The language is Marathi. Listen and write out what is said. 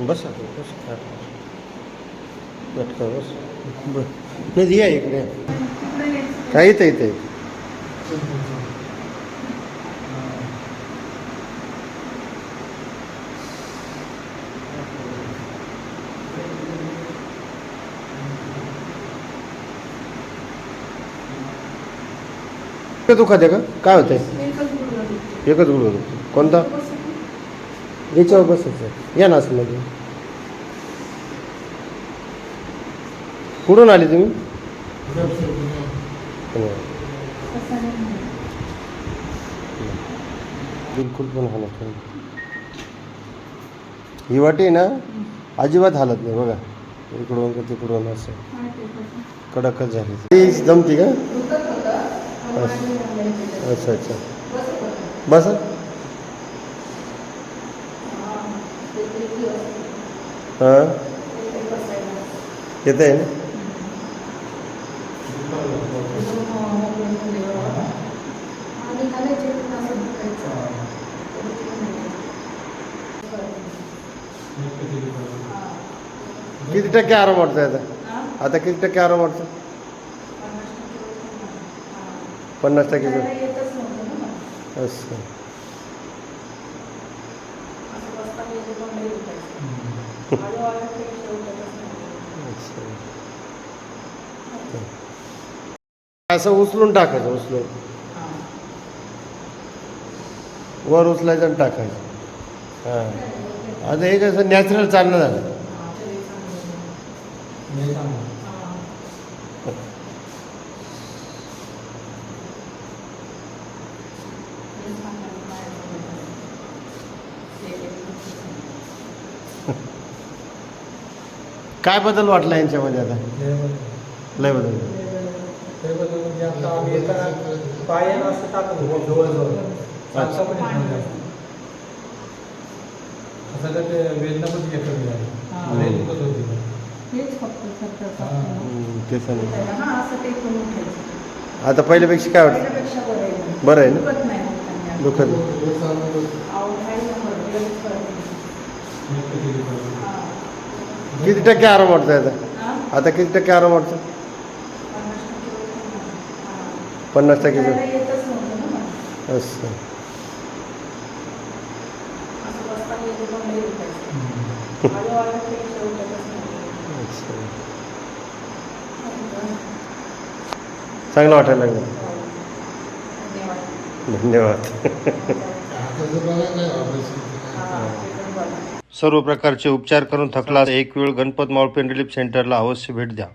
बस आता बस लटका बस. बस नाही या इकडे. काय इथं इथं इथं. ते दुखत का? काय होतंय? एकच गुळ दुखतो कोणता? याच्यावर बसायचं. या ना असं मध्ये. कुठून आले तुम्ही? पुण्यावरून. बिलकुल पण हालत नाही. ही वाटी ना अजिबात हालत नाही बघा. इकडून का तिकडून असं. कडकच झाली. ती जमती का? अच्छा. अच्छा बस. हां? येत आहे ना? किती टक्के आराम वाटतो आता? आता किती टक्के आराम वाटतो पन्नास टक्के असं. असं उचलून टाकायचं उचलून. वर उचलायचं आणि टाकायचं. हां. आता हे कसं नॅचरल चालणं झालं. काय बदल वाटला यांच्यामध्ये आता? लय बदल. हा. तेच आता पहिल्यापेक्षा काय वाटतं पहिल्यापेक्षा बरं आहे बरं आहे. ना दुखत किती टक्के आराम वाटतो आता हा? आता किती टक्के आराम वाटतो पन्नास टक्के. असं चांगलं वाटायला लागलं धन्यवाद. धन्यवाद हा, ते पण बघा. सर्व प्रकारचे उपचार करून थकला एक वेळ गणपत मावळपेन रिलीफ सेंटरला अवश्य भेट द्या.